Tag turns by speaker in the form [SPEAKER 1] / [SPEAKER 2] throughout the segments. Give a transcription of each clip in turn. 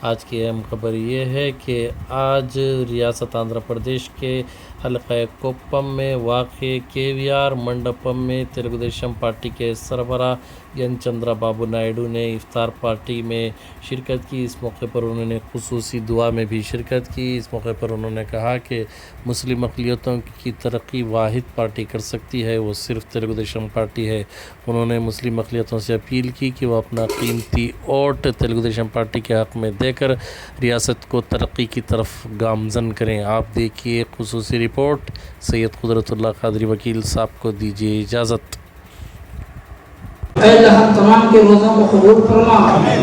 [SPEAKER 1] آج کی اہم خبر یہ ہے کہ آج ریاست آندھرا پردیش کے حلقہ کوپم میں واقع کے وی آر منڈپم میں
[SPEAKER 2] تلگو دیشم پارٹی کے سربراہ ین چندرا بابو نائیڈو نے افطار پارٹی میں شرکت کی۔ اس موقع پر انہوں نے خصوصی دعا میں بھی شرکت کی۔ اس موقع پر انہوں نے کہا کہ مسلم اقلیتوں کی ترقی واحد پارٹی کر سکتی ہے، وہ صرف تلگو دیشم پارٹی ہے۔ انہوں نے مسلم اقلیتوں سے اپیل کی کہ وہ اپنا قیمتی ووٹ تلگو دیشم پارٹی کے حق میں دے دے کر ریاست کو ترقی کی طرف گامزن کریں۔ آپ دیکھیے خصوصی رپورٹ۔ سید قدرت اللہ قادری وکیل صاحب کو دیجیے اجازت۔ اے اللہ ہم تمام کے روزوں کو قبول فرما۔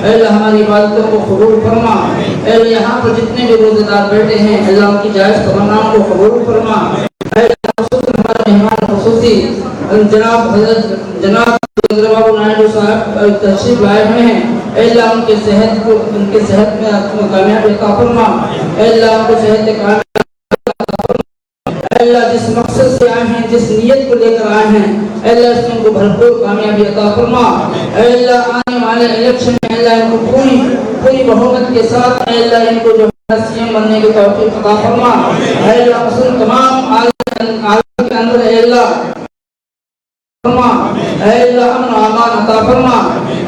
[SPEAKER 2] اے اللہ ہماری عبادتوں کو قبول فرما۔ اے اللہ یہاں پر جتنے بھی روزے دار بیٹھے ہیں اللہ ان کی جائز تمناؤں کو قبول فرما۔ اے اللہ خصوصی ہمارا مہمان خصوصی، جناب حضرت جناب بابو نائیڈو صاحب، تشریف لائے ہوئے ہیں۔ اے اللہ، ان کے صحت کو، ان کے صحت میں آپ کو کامیاب عطا فرما۔ اے اللہ، ان کے صحت کامیاب اے اللہ، جس مقصد سے آئے ہیں، جس نیت کو لے کر آئے ہیں، اے اللہ، اس میں ان کو بھرپور کامیابی عطا فرما۔ اے اللہ، آنے والے الیکشن میں اے اللہ، ان کو پوری پوری بہومت کے ساتھ اے اللہ، ان کو جو سی ایم بننے کی توفیق عطا فرما۔ اے اللہ حسن تمام عالم کے اندر اے اللہ فرما۔ اے اللہ عطا فرما،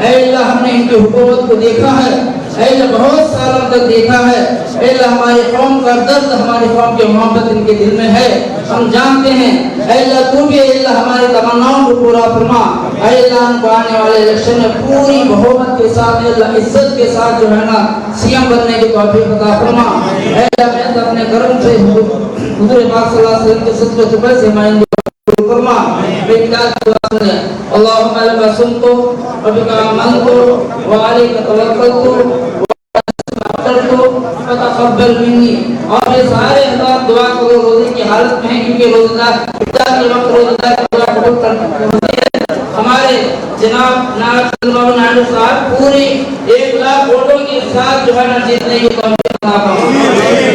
[SPEAKER 2] اے اللہ ہم نے ان کی حکومت کو دیکھا ہے، اے اللہ بہت سالوں تک دیکھا ہے، اے اللہ ہماری قوم کا درد ہماری قوم کی محبت ان کے دل
[SPEAKER 3] میں ہے، ہم جانتے ہیں، اے اللہ تو بھی اے اللہ ہماری تمناؤں کو پورا فرما، اے اللہ ہم کو آنے والے الیکشن میں پوری محبت کے ساتھ، اے اللہ عزت کے ساتھ جو ہے نا سی ایم بننے کی توفیق عطا فرما، اے اللہ میں تو اپنے کرم سے حضور پاک صلی اللہ علیہ وسلم کے صدقے سے ہمارے حكما بالله والسنة اللهم لك صمت وبك آمنت وعليك توكلت فتقبل مني اور یہ سارے احکام دعا کرو روزے کی حالت میں ہیں کیونکہ روزہ ابتدا کے وقت روزہ دعا قبول کرتے ہمارے جناب ناز نائڈو صاحب پوری ایک لاکھ ووٹوں کے ساتھ جو جیتنے کی کوشش کر ہوں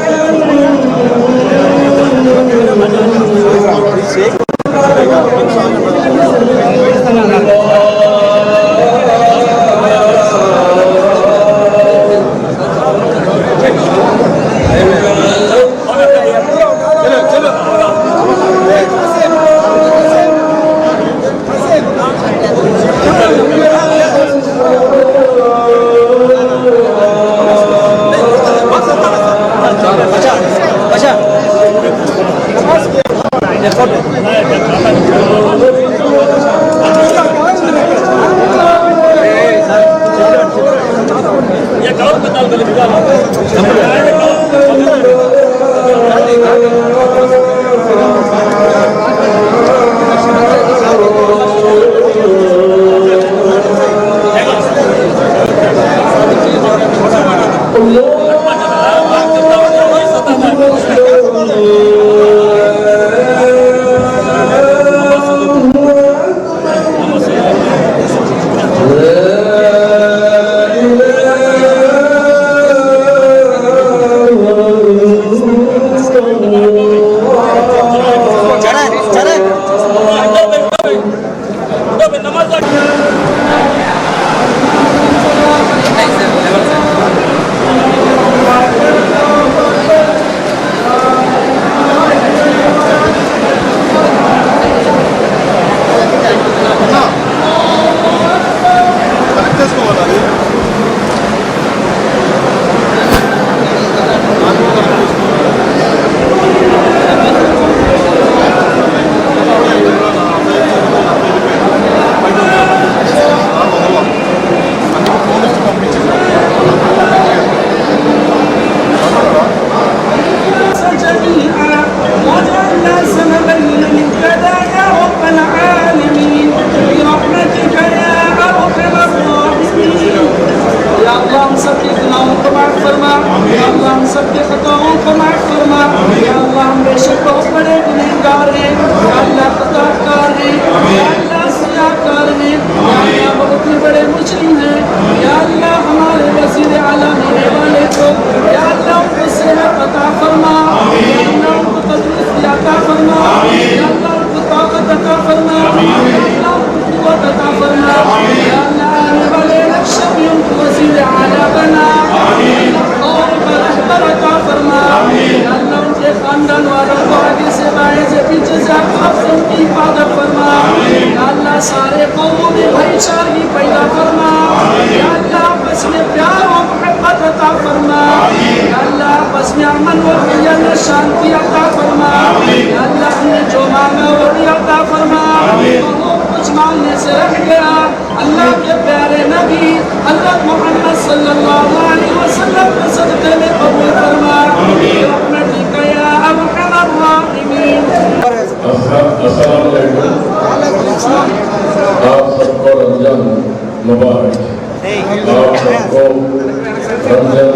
[SPEAKER 3] فرما سارے قوموں میں بھائی چار ہی پیدا کرنا اللہ بس میں پیار فرما۔ یا اللہ بس میں عمل و حیل شانتی عطا فرما۔
[SPEAKER 4] یا اللہ نے جو مانگا وہی عطا فرما۔ کچھ مانگنے سے رکھ گیا۔ اللہ کے پیارے نبی، اللہ محمد صلی اللہ علیہ وسلم کے صدقے میں قبول فرما۔ رحمتی کیا ارحم الراحمین السلام علیکم آپ سب کو رمضان مبارک۔ آپ سب کو رمضان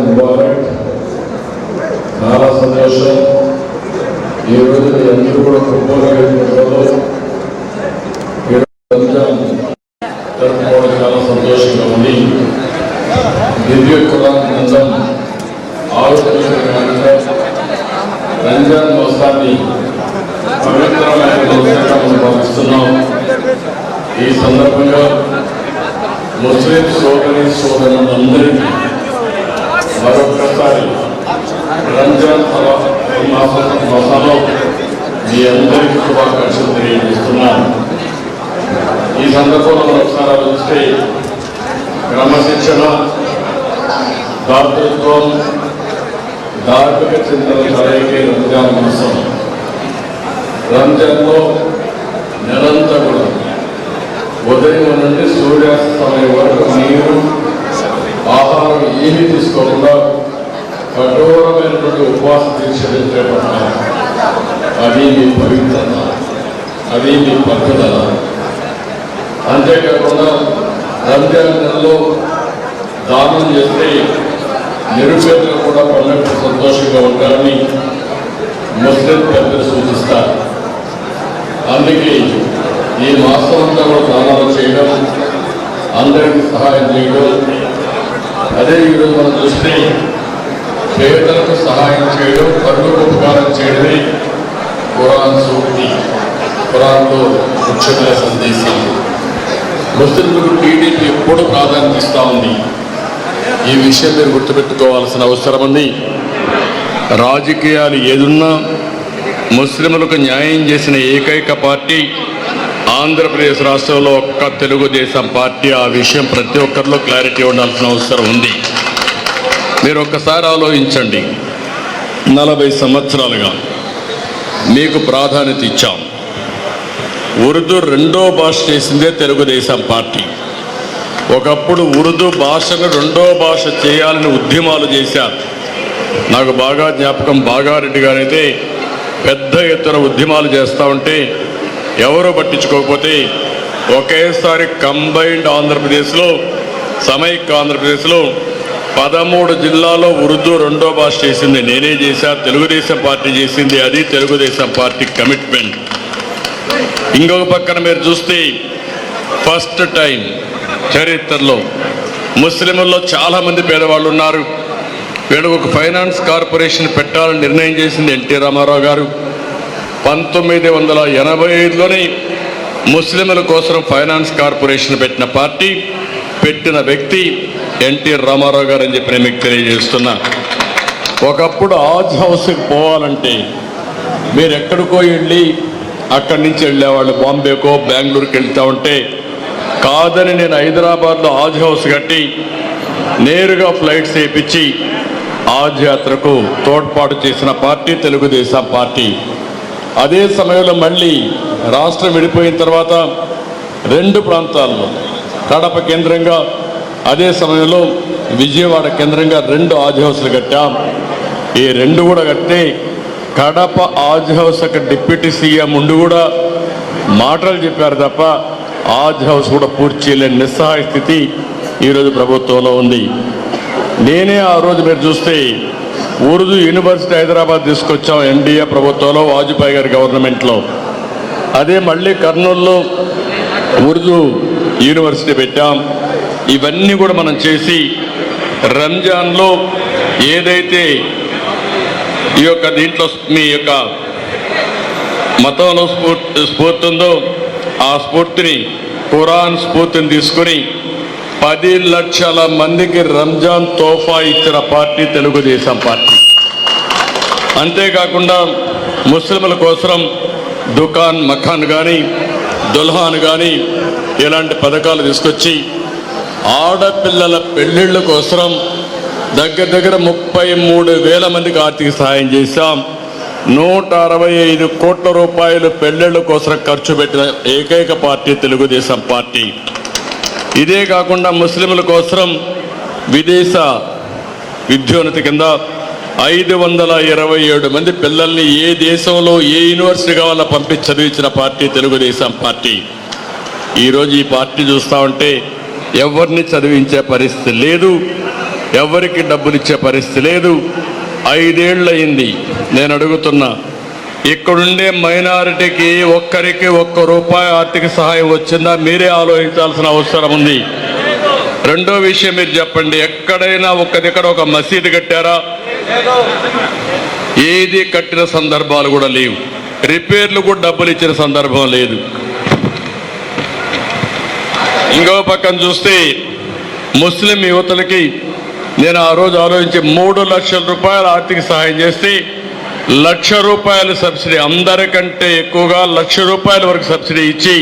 [SPEAKER 4] మాసం మాసంలో మీ అందరికీ శుభాకాంక్షలు తెలియజేస్తున్నాను ఈ సందర్భంలో మనం ఒకసారి ఆలోచిస్తే క్రమశిక్షణ దాతృత్వం ధార్మిక చింతన కలయికే రంజాన్ మాసం రంజాన్లో నెలంతా కూడా ఉదయం నుండి సూర్యాస్తమయం వరకు నీరు ఆహారం ఏమీ తీసుకోకుండా కఠోరమైనటువంటి ఉపవాస దీక్షలు చేపట్టాలి అది మీ పవిత్రత. అది మీ పట్టుదల. అంతేకాకుండా రంజాన్ నెలలో దానం చేస్తే నిరుపేదలు కూడా పన్నెండు సంతోషంగా ఉంటారని ముస్లిం పెద్దలు సూచిస్తారు. అందుకే ఈ మాసం అంతా కూడా దానాలు చేయడం అందరికీ సహాయం చేయడం. అదే ఈరోజు మనం చూస్తే పేదలకు సహాయం చేయడం పనులకు ఉపకారం చేయడమే ఖురాన్ సూక్తి ఖురాన్లో ముఖ్యమైన సందేశం. ముస్లింలకు టీడీపీ ఎప్పుడు ప్రాధాన్యత ఇస్తూ ఉంది. ఈ విషయం మీరు గుర్తుపెట్టుకోవాల్సిన అవసరం ఉంది. రాజకీయాలు ఏదున్నా ముస్లింలకు న్యాయం చేసిన ఏకైక పార్టీ ఆంధ్రప్రదేశ్ రాష్ట్రంలో ఒక్క తెలుగుదేశం పార్టీ. ఆ విషయం ప్రతి ఒక్కరిలో క్లారిటీ ఉండాల్సిన అవసరం ఉంది. మీరు ఒక్కసారి ఆలోచించండి. నలభై సంవత్సరాలుగా మీకు ప్రాధాన్యత ఇచ్చాం. ఉర్దూ రెండో భాష చేసిందే తెలుగుదేశం పార్టీ. ఒకప్పుడు ఉర్దూ భాషను రెండో భాష చేయాలని ఉద్యమాలు చేశారు. నాకు బాగా జ్ఞాపకం బాగారెడ్డి గారైతే పెద్ద ఎత్తున ఉద్యమాలు చేస్తూ ఉంటే ఎవరు పట్టించుకోకపోతే ఒకేసారి కంబైన్డ్ ఆంధ్రప్రదేశ్లో సమైక్య ఆంధ్రప్రదేశ్లో పదమూడు జిల్లాలో ఉర్దూ రెండో భాష చేసింది నేనే చేశా తెలుగుదేశం పార్టీ చేసింది అది తెలుగుదేశం పార్టీ కమిట్మెంట్. ఇంకొక పక్కన మీరు చూస్తే ఫస్ట్ టైం చరిత్రలో ముస్లింల్లో చాలామంది పేదవాళ్ళు ఉన్నారు. వీళ్ళు ఒక ఫైనాన్స్ కార్పొరేషన్ పెట్టాలని నిర్ణయం చేసింది ఎన్టీ రామారావు గారు. పంతొమ్మిది వందల ఎనభై ఐదులోనే ముస్లింల కోసం ఫైనాన్స్ కార్పొరేషన్ పెట్టిన పార్టీ పెట్టిన వ్యక్తి ఎన్టీ రామారావు గారు అని చెప్పి నేను మీకు తెలియజేస్తున్నా. ఒకప్పుడు ఆజ్ హౌస్కి పోవాలంటే మీరు ఎక్కడికో వెళ్ళి అక్కడి నుంచి వెళ్ళేవాళ్ళు. బాంబేకో బెంగళూరుకి వెళ్తా ఉంటే కాదని నేను హైదరాబాద్లో ఆజ్ హౌస్ కట్టి నేరుగా ఫ్లైట్స్ వేయించి ఆజ్ యాత్రకు తోడ్పాటు చేసిన పార్టీ తెలుగుదేశం పార్టీ. అదే సమయంలో మళ్ళీ రాష్ట్రం విడిపోయిన తర్వాత రెండు ప్రాంతాల్లో కడప కేంద్రంగా అదే సమయంలో విజయవాడ కేంద్రంగా రెండు ఆజ్ హౌస్లు కట్టాం. ఈ రెండు కూడా కట్టి కడప ఆజ్ హౌస్ ఒక డిప్యూటీ సీఎం ఉండి కూడా మాటలు చెప్పారు తప్ప ఆజ్ హౌస్ కూడా పూర్తి చేయలేని నిస్సహాయ స్థితి ఈరోజు ప్రభుత్వంలో ఉంది. నేనే ఆ రోజు మీరు చూస్తే ఉర్దూ యూనివర్సిటీ హైదరాబాద్ తీసుకొచ్చాం ఎన్డీఏ ప్రభుత్వంలో వాజ్పేయి గారి గవర్నమెంట్లో. అదే మళ్ళీ కర్నూలులో ఉర్దూ యూనివర్సిటీ పెట్టాం. ఇవన్నీ కూడా మనం చేసి రంజాన్లో ఏదైతే ఈ యొక్క దీంట్లో మీ యొక్క మతంలో స్ఫూర్తి స్ఫూర్తి ఉందో ఆ స్ఫూర్తిని ఖురాన్ స్ఫూర్తిని తీసుకొని పది లక్షల మందికి రంజాన్ తోఫా ఇచ్చిన పార్టీ తెలుగుదేశం పార్టీ. అంతేకాకుండా ముస్లింల కోసం దుకాన్ మఖాన్ కానీ దుల్హాన్ కానీ ఇలాంటి పథకాలు తీసుకొచ్చి ఆడపిల్లల పెళ్ళిళ్ళ కోసం దగ్గర దగ్గర ముప్పై మూడు వేల మందికి ఆర్థిక సహాయం చేశాం. నూట అరవై ఐదు కోట్ల రూపాయలు పెళ్ళిళ్ళ కోసం ఖర్చు పెట్టిన ఏకైక పార్టీ తెలుగుదేశం పార్టీ. ఇదే కాకుండా ముస్లింల కోసం విదేశ విద్యోన్నతి కింద ఐదు వందల ఇరవై ఏడు మంది పిల్లల్ని ఏ దేశంలో ఏ యూనివర్సిటీ కావాలో పంపించి చదివించిన పార్టీ తెలుగుదేశం పార్టీ. ఈరోజు ఈ పార్టీ చూస్తూ ఉంటే ఎవరిని చదివించే పరిస్థితి లేదు ఎవరికి డబ్బులు ఇచ్చే పరిస్థితి లేదు. ఐదేళ్ళు అయింది నేను అడుగుతున్నా ఇక్కడుండే మైనారిటీకి ఒక్కరికి ఒక్క రూపాయి ఆర్థిక సహాయం వచ్చిందా? మీరే ఆలోచించాల్సిన అవసరం ఉంది. రెండో విషయం మీరు చెప్పండి ఎక్కడైనా ఒక దగ్గర ఒక మసీదు కట్టారా? ఏది కట్టిన సందర్భాలు కూడా లేవు. రిపేర్లు కూడా డబ్బులు ఇచ్చిన సందర్భం లేదు. ఇంకో పక్కన చూస్తే ముస్లిం యువతలకి నేను ఆ రోజు ఆలోచించి మూడు లక్షల రూపాయల ఆర్థిక సహాయం చేస్తే లక్ష రూపాయల సబ్సిడీ అందరికంటే ఎక్కువగా లక్ష రూపాయల వరకు సబ్సిడీ ఇచ్చి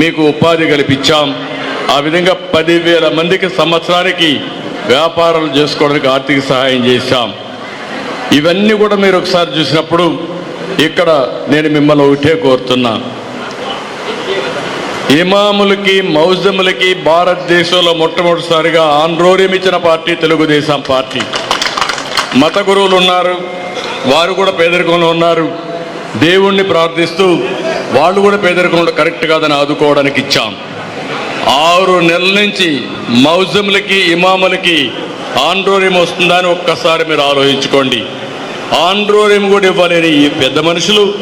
[SPEAKER 4] మీకు ఉపాధి కల్పించాం. ఆ విధంగా పదివేల మందికి సంవత్సరానికి వ్యాపారాలు చేసుకోవడానికి ఆర్థిక సహాయం చేశాం. ఇవన్నీ కూడా మీరు ఒకసారి చూసినప్పుడు ఇక్కడ నేను మిమ్మల్ని ఒకటే కోరుతున్నా. ఇమాములకి మౌజములకి భారతదేశంలో మొట్టమొదటిసారిగా ఆంధ్రోర్యం ఇచ్చిన పార్టీ తెలుగుదేశం పార్టీ. మత గురువులు ఉన్నారు వారు కూడా పేదరికంలో ఉన్నారు. దేవుణ్ణి ప్రార్థిస్తూ వాళ్ళు కూడా పేదరికంలో కరెక్ట్ కాదని ఆదుకోవడానికి ఇచ్చాం. ఆరు నెలల నుంచి మౌజములకి ఇమాములకి ఆండ్రోర్యం వస్తుందని ఒక్కసారి మీరు ఆలోచించుకోండి. ఆండ్రోర్యం కూడా ఇవ్వలేని ఈ పెద్ద మనుషులు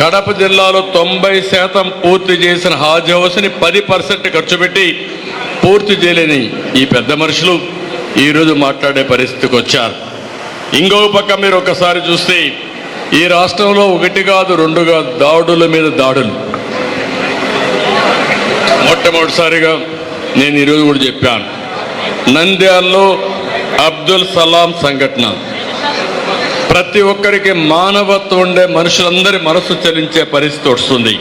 [SPEAKER 4] కడప జిల్లాలో తొంభై శాతం పూర్తి చేసిన హాజ్ హౌస్ని పది పర్సెంట్ ఖర్చు పెట్టి పూర్తి చేయలేని ఈ పెద్ద మనుషులు ఈరోజు మాట్లాడే పరిస్థితికి వచ్చారు. ఇంకో పక్క మీరు ఒకసారి చూస్తే ఈ రాష్ట్రంలో ఒకటి కాదు రెండు కాదు దాడుల మీద దాడులు. మొట్టమొదటిసారిగా నేను ఈరోజు కూడా చెప్పాను. నంద్యాల్లో అబ్దుల్ సలాం సంఘటన. ప్రతి ఒక్కరికి మానవత్వం ఉండే మనుషులందరి మనసు చలించే పరిస్థితి వస్తుంది.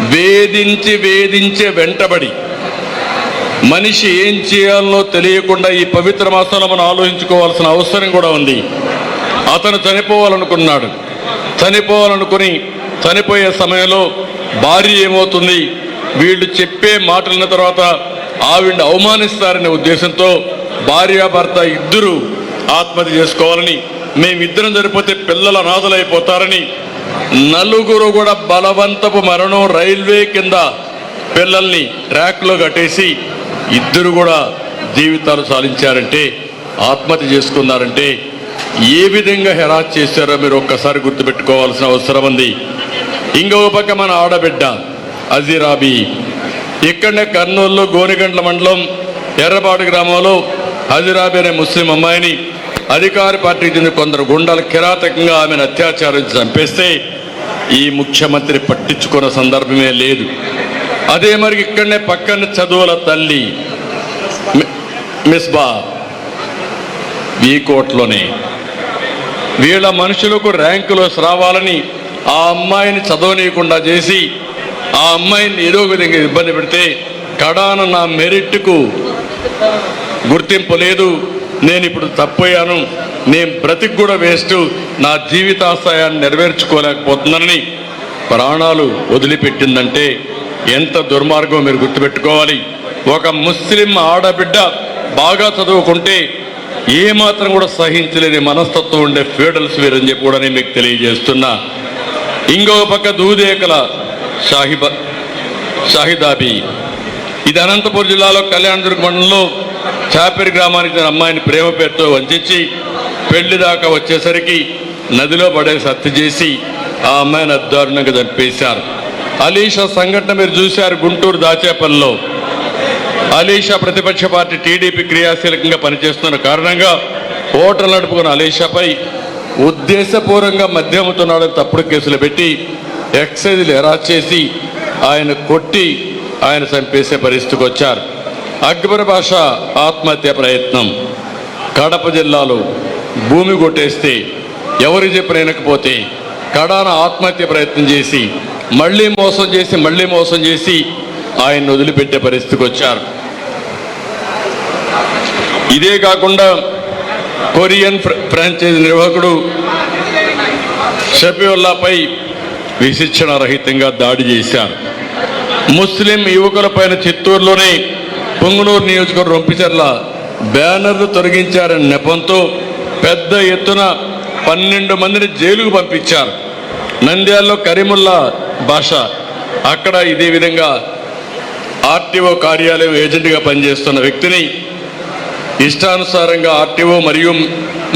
[SPEAKER 4] వేధించి వేధించే వెంటబడి. మనిషి ఏం చేయాలనో తెలియకుండా ఈ పవిత్ర మాసంలో మనం ఆలోచించుకోవాల్సిన అవసరం కూడా ఉంది. అతను చనిపోవాలనుకున్నాడు. చనిపోవాలనుకుని చనిపోయే సమయంలో భార్య ఏమవుతుంది? వీళ్ళు చెప్పే మాటలిన తర్వాత ఆవిడ అవమానిస్తారనే ఉద్దేశంతో భార్యాభర్త ఇద్దరు ఆత్మహత్య చేసుకోవాలని మేమిద్దరం జరిపోతే పిల్లల నాదులైపోతారని నలుగురు కూడా బలవంతపు మరణం రైల్వే కింద పిల్లల్ని ట్రాక్లో కట్టేసి ఇద్దరు కూడా జీవితాలు సాధించారంటే ఆత్మహత్య చేసుకున్నారంటే ఏ విధంగా హెరాస్ చేశారో మీరు ఒక్కసారి గుర్తుపెట్టుకోవాల్సిన అవసరం ఉంది. ఇంకొక పక్క మన ఆడబిడ్డ అజీరాబీ. ఇక్కడనే కర్నూలులో గోనిగండ్ల మండలం ఎర్రపాడు గ్రామంలో హజీరాబీ అనే ముస్లిం అమ్మాయిని అధికార పార్టీకి చెందిన కొందరు గుండాలు కిరాతకంగా ఆమెను అత్యాచారం చంపేస్తే ఈ ముఖ్యమంత్రి పట్టించుకున్న సందర్భమే లేదు. అదే మరి ఇక్కడనే పక్కన చదువుల తల్లి మిస్బా ఈ వీకోట్లోనే వీళ్ళ మనుషులకు ర్యాంకులు రావాలని ఆ అమ్మాయిని చదవనీయకుండా చేసి ఆ అమ్మాయిని ఏదో విధంగా ఇబ్బంది పెడితే కడాన నా మెరిట్కు గుర్తింపు లేదు. నేను ఇప్పుడు తప్పయ్యాను. నేను బ్రతికి కూడా వేస్ట్ నా జీవితాశయాన్ని నెరవేర్చుకోలేకపోతున్నానని ప్రాణాలు వదిలిపెట్టిందంటే ఎంత దుర్మార్గం మీరు గుర్తుపెట్టుకోవాలి. ఒక ముస్లిం ఆడబిడ్డ బాగా చదువుకుంటే ఏమాత్రం కూడా సహించలేని మనస్తత్వం ఉండే ఫీడల్స్ వీరని చెప్పి కూడా నేను మీకు తెలియజేస్తున్నా. ఇంకో పక్క దూదేకల షాహిబ షాహిదాబి. ఇది అనంతపురం జిల్లాలో కళ్యాణదుర్గ మండలంలో చాపేరు గ్రామానికి అమ్మాయిని ప్రేమ పేరుతో వంచి పెళ్ళి దాకా వచ్చేసరికి నదిలో పడే హత్య చేసి ఆ అమ్మాయిని అద్దారుణంగా చంపేశారు. అలీషా సంఘటన మీరు చూశారు గుంటూరు దాచేపల్లిలో. అలీషా ప్రతిపక్ష పార్టీ టీడీపీ క్రియాశీలకంగా పనిచేస్తున్న కారణంగా ఓటర్లు నడుపుకున్న అలీషాపై ఉద్దేశపూర్వకంగా మద్యముతున్నాడని తప్పుడు కేసులు పెట్టి ఎక్సైజ్లు ఎరా చేసి ఆయన కొట్టి ఆయన చంపేసే పరిస్థితికి వచ్చారు. అక్బర్ భాష ఆత్మహత్య ప్రయత్నం. కడప జిల్లాలో భూమి కొట్టేస్తే ఎవరు చెప్పిన కడాన ఆత్మహత్య ప్రయత్నం చేసి మళ్ళీ మోసం చేసి మళ్ళీ మోసం చేసి ఆయన్ని వదిలిపెట్టే పరిస్థితికి వచ్చారు. ఇదే కాకుండా కొరియన్ ఫ్రాంచైజ్ నిర్వాహకుడు షఫీవుల్లాపై విశిక్షణ రహితంగా దాడి చేశారు. ముస్లిం యువకులపైన చిత్తూరులోనే పొంగునూరు నియోజకవర్గం రొంపిచర్ల బ్యానర్లు తొలగించారని నెపంతో పెద్ద ఎత్తున పన్నెండు మందిని జైలుకు పంపించారు. నంద్యాలలో కరీముల్లా భాష. అక్కడ ఇదే విధంగా ఆర్టీఓ కార్యాలయం ఏజెంట్గా పనిచేస్తున్న వ్యక్తిని ఇష్టానుసారంగా ఆర్టీఓ మరియు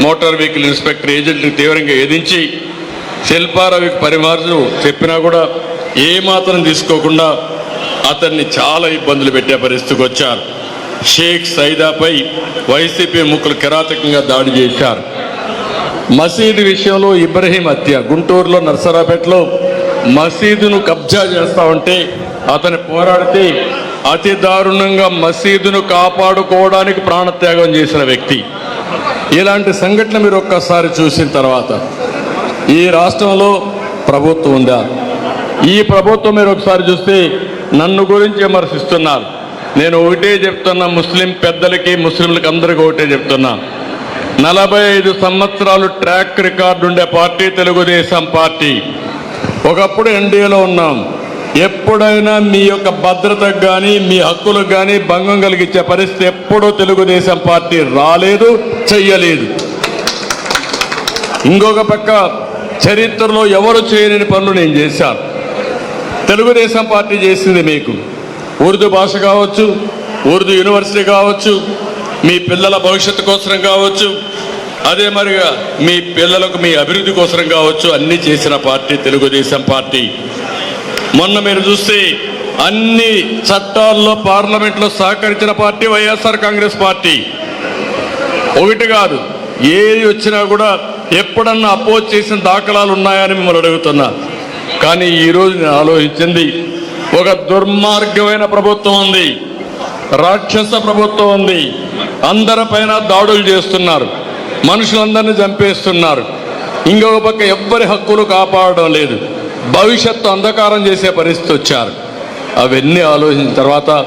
[SPEAKER 4] మోటార్ వెహికల్ ఇన్స్పెక్టర్ ఏజెంట్ని తీవ్రంగా ఏదించి శిల్పారావికి పరిమార్జు చెప్పినా కూడా ఏమాత్రం తీసుకోకుండా అతన్ని చాలా ఇబ్బందులు పెట్టే పరిస్థితికి వచ్చారు. షేక్ సైదాపై వైసీపీ ముక్కులు కిరాతకంగా దాడి చేశారు. మసీదు విషయంలో ఇబ్రహీం హత్య గుంటూరులో నర్సరాపేటలో మసీదును కబ్జా చేస్తా ఉంటే అతను పోరాడితే అతి దారుణంగా మసీదును కాపాడుకోవడానికి ప్రాణత్యాగం చేసిన వ్యక్తి. ఇలాంటి సంఘటన మీరు ఒక్కసారి చూసిన తర్వాత ఈ రాష్ట్రంలో ప్రభుత్వం ఉందా? ఈ ప్రభుత్వం మీరు ఒకసారి చూస్తే నన్ను గురించి విమర్శిస్తున్నారు. నేను ఒకటే చెప్తున్నా ముస్లిం పెద్దలకి ముస్లింలకు అందరికీ ఒకటే చెప్తున్నా. నలభై ఐదు సంవత్సరాలు ట్రాక్ రికార్డు ఉండే పార్టీ తెలుగుదేశం పార్టీ. ఒకప్పుడు ఎన్డీఏలో ఉన్నాం. ఎప్పుడైనా మీ యొక్క భద్రతకు కానీ మీ హక్కులకు కానీ భంగం కలిగించే పరిస్థితి ఎప్పుడూ తెలుగుదేశం పార్టీ రాలేదు చెయ్యలేదు. ఇంకొక పక్క చరిత్రలో ఎవరు చేయలేని పనులు నేను చేశాను తెలుగుదేశం పార్టీ చేసింది మీకు. ఉర్దూ భాష కావచ్చు ఉర్దూ యూనివర్సిటీ కావచ్చు మీ పిల్లల భవిష్యత్తు కోసం కావచ్చు అదే మరిగా మీ పిల్లలకు మీ అభివృద్ధి కోసం కావచ్చు అన్నీ చేసిన పార్టీ తెలుగుదేశం పార్టీ. మొన్న మీరు చూస్తే అన్ని చట్టాల్లో పార్లమెంట్లో సహకరించిన పార్టీ వైఎస్ఆర్ కాంగ్రెస్ పార్టీ. ఒకటి కాదు ఏది వచ్చినా కూడా ఎప్పుడన్నా అపోజ్ చేసిన దాఖలాలు ఉన్నాయని మిమ్మల్ని అడుగుతున్నా. కానీ ఈరోజు నేను ఆలోచించింది ఒక దుర్మార్గమైన ప్రభుత్వం ఉంది రాక్షస ప్రభుత్వం ఉంది అందరిపైన దాడులు చేస్తున్నారు మనుషులందరినీ చంపేస్తున్నారు. ఇంకొక పక్క ఎవ్వరి హక్కులు కాపాడడం లేదు భవిష్యత్తు అంధకారం చేసే పరిస్థితి వచ్చారు. అవన్నీ ఆలోచించిన తర్వాత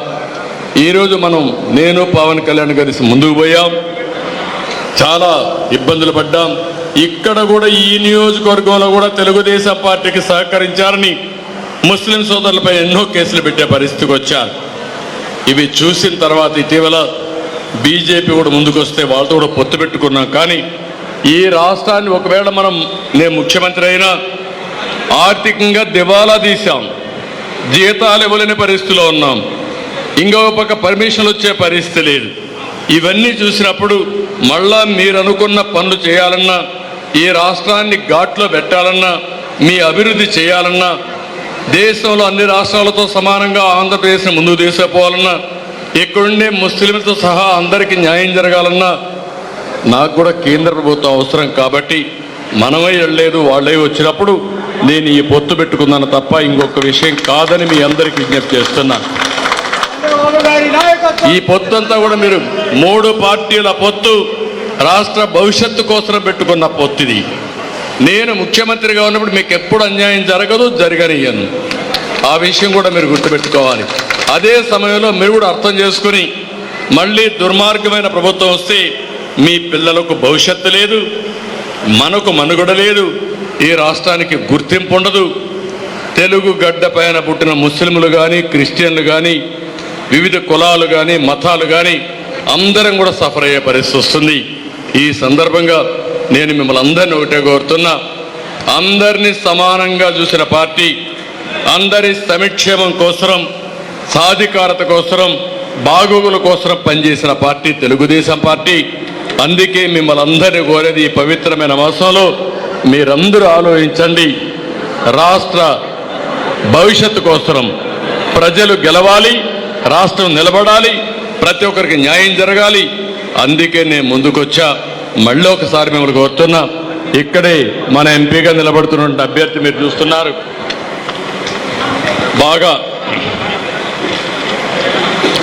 [SPEAKER 4] ఈరోజు మనం నేను పవన్ కళ్యాణ్ కలిసి ముందుకు పోయాం. చాలా ఇబ్బందులు పడ్డాం. ఇక్కడ కూడా ఈ నియోజకవర్గంలో కూడా తెలుగుదేశం పార్టీకి సహకరించారని ముస్లిం సోదరులపై ఎన్నో కేసులు పెట్టే పరిస్థితికి వచ్చారు. ఇవి చూసిన తర్వాత ఇటీవల బీజేపీ కూడా ముందుకొస్తే వాళ్ళతో కూడా పొత్తు పెట్టుకున్నాం. కానీ ఈ రాష్ట్రాన్ని ఒకవేళ మనం నేను ముఖ్యమంత్రి అయినా ఆర్థికంగా దివాలా తీశాం. జీతాలు ఇవ్వలేని పరిస్థితిలో ఉన్నాం. ఇంకో పక్క పర్మిషన్లు వచ్చే పరిస్థితి లేదు. ఇవన్నీ చూసినప్పుడు మళ్ళా మీరు అనుకున్న పనులు చేయాలన్నా ఈ రాష్ట్రాన్ని ఘాట్లో పెట్టాలన్నా మీ అభివృద్ధి చేయాలన్నా దేశంలో అన్ని రాష్ట్రాలతో సమానంగా ఆంధ్రప్రదేశ్ని ముందుకు తీసుకుపోవాలన్నా ఇక్కడుండే ముస్లింలతో సహా అందరికీ న్యాయం జరగాలన్నా నాకు కూడా కేంద్ర ప్రభుత్వం అవసరం కాబట్టి మనమే వెళ్ళలేదు వాళ్ళే వచ్చినప్పుడు నేను ఈ పొత్తు పెట్టుకున్నాను తప్ప ఇంకొక విషయం కాదని మీ అందరికీ విజ్ఞప్తి చేస్తున్నా. ఈ పొత్తు అంతా కూడా మీరు మూడు పార్టీల పొత్తు రాష్ట్ర భవిష్యత్తు కోసం పెట్టుకున్న పొత్తిది. నేను ముఖ్యమంత్రిగా ఉన్నప్పుడు మీకు ఎప్పుడు అన్యాయం జరగదు జరగనియను ఆ విషయం కూడా మీరు గుర్తుపెట్టుకోవాలి. అదే సమయంలో మీరు కూడా అర్థం చేసుకుని మళ్ళీ దుర్మార్గమైన ప్రభుత్వం వస్తే మీ పిల్లలకు భవిష్యత్తు లేదు మనకు మనుగడ లేదు ఈ రాష్ట్రానికి గుర్తింపు ఉండదు. తెలుగు గడ్డ పైన పుట్టిన ముస్లింలు కానీ క్రిస్టియన్లు కానీ వివిధ కులాలు కానీ మతాలు కానీ అందరం కూడా సఫర్ అయ్యే పరిస్థితి వస్తుంది. ఈ సందర్భంగా నేను మిమ్మల్ని అందరినీ ఒకటే కోరుతున్నా అందరినీ సమానంగా చూసిన పార్టీ అందరి సమిక్షేమం కోసరం సాధికారత కోసరం బాగోగుల కోసరం పనిచేసిన పార్టీ తెలుగుదేశం పార్టీ. అందుకే మిమ్మల్ని అందరినీ కోరేది ఈ పవిత్రమైన మాసంలో మీరందరూ ఆలోచించండి రాష్ట్ర భవిష్యత్తు కోసరం. ప్రజలు గెలవాలి రాష్ట్రం నిలబడాలి ప్రతి ఒక్కరికి న్యాయం జరగాలి. అందుకే నేను ముందుకొచ్చా. మళ్ళీ ఒకసారి మిమ్మల్ని కోరుతున్నా. ఇక్కడే మన ఎంపీగా నిలబడుతున్న అభ్యర్థి మీరు చూస్తున్నారు. బాగా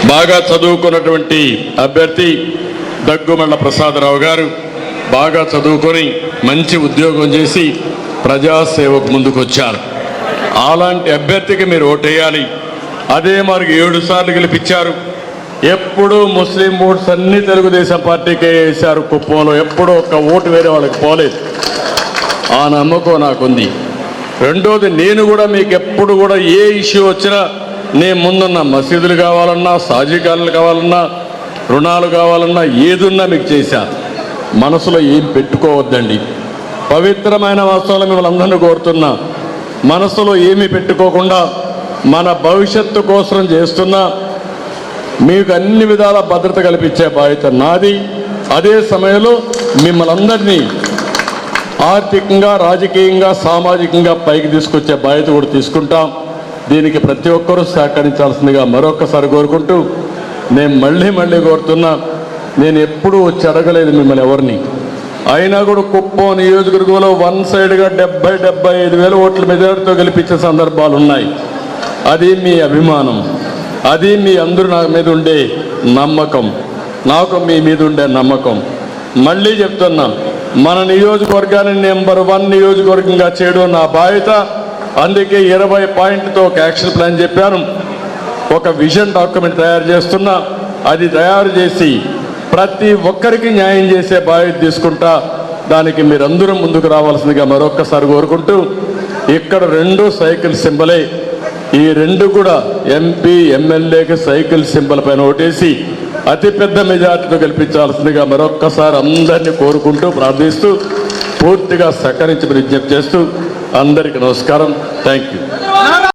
[SPEAKER 4] బాగా చదువుకున్నటువంటి అభ్యర్థి దగ్గుమల్ల ప్రసాదరావు గారు బాగా చదువుకొని మంచి ఉద్యోగం చేసి ప్రజాసేవకు ముందుకొచ్చారు. అలాంటి అభ్యర్థికి మీరు ఓటేయాలి. అదే మరి ఏడు సార్లు గెలిపించారు. ఎప్పుడు ముస్లిం ఓట్స్ అన్ని తెలుగుదేశం పార్టీకే వేశారు కుప్పంలో. ఎప్పుడూ ఒక్క ఓటు వేరే వాళ్ళకి పోలేదు. ఆ నమ్మకం నాకుంది. రెండోది నేను కూడా మీకు ఎప్పుడు కూడా ఏ ఇష్యూ వచ్చినా నేను ముందున్న మసీదులు కావాలన్నా సాజీకాలు కావాలన్నా రుణాలు కావాలన్నా ఏదున్నా మీకు చేశా. మనసులో ఏం పెట్టుకోవద్దండి. పవిత్రమైన వాస్తవాలు మిమ్మల్ని అందరినీ కోరుతున్నా. మనసులో ఏమీ పెట్టుకోకుండా మన భవిష్యత్తు కోసం చేస్తున్నా మీకు అన్ని విధాల భద్రత కల్పించే బాధ్యత నాది. అదే సమయంలో మిమ్మల్ని అందరినీ ఆర్థికంగా రాజకీయంగా సామాజికంగా పైకి తీసుకొచ్చే బాధ్యత కూడా తీసుకుంటాం. దీనికి ప్రతి ఒక్కరూ సహకరించాల్సిందిగా మరొకసారి కోరుకుంటూ నేను మళ్ళీ మళ్ళీ కోరుతున్నా నేను ఎప్పుడూ వచ్చి అడగలేదు మిమ్మల్ని ఎవరిని. అయినా కూడా కుప్పం నియోజకవర్గంలో వన్ సైడ్గా డెబ్బై డెబ్బై ఐదు వేల ఓట్ల మెజారిటీతో గెలిపించే సందర్భాలు ఉన్నాయి. అది మీ అభిమానం. అది మీ అందరూ నా మీద ఉండే నమ్మకం. నాకు మీ మీద ఉండే నమ్మకం. మళ్ళీ చెప్తున్నా మన నియోజకవర్గాన్ని నెంబర్ వన్ నియోజకవర్గంగా చేయడం నా బాధ్యత. అందుకే ఇరవై పాయింట్తో ఒక యాక్షన్ ప్లాన్ చెప్పాను. ఒక విజన్ డాక్యుమెంట్ తయారు చేస్తున్నా. అది తయారు చేసి ప్రతి ఒక్కరికి న్యాయం చేసే బాధ్యత తీసుకుంటా. దానికి మీరందరూ ముందుకు రావాల్సిందిగా మరొక్కసారి కోరుకుంటూ ఇక్కడ రెండు సైకిల్ సింబలే ఈ రెండు కూడా ఎంపీ ఎమ్మెల్యేకి సైకిల్ సింబల్ పైన ఓటేసి అతిపెద్ద మెజార్టీతో గెలిపించాల్సిందిగా మరొక్కసారి అందరినీ కోరుకుంటూ ప్రార్థిస్తూ పూర్తిగా సహకరించి విజ్ఞప్తి చేస్తూ అందరికీ నమస్కారం. Thank you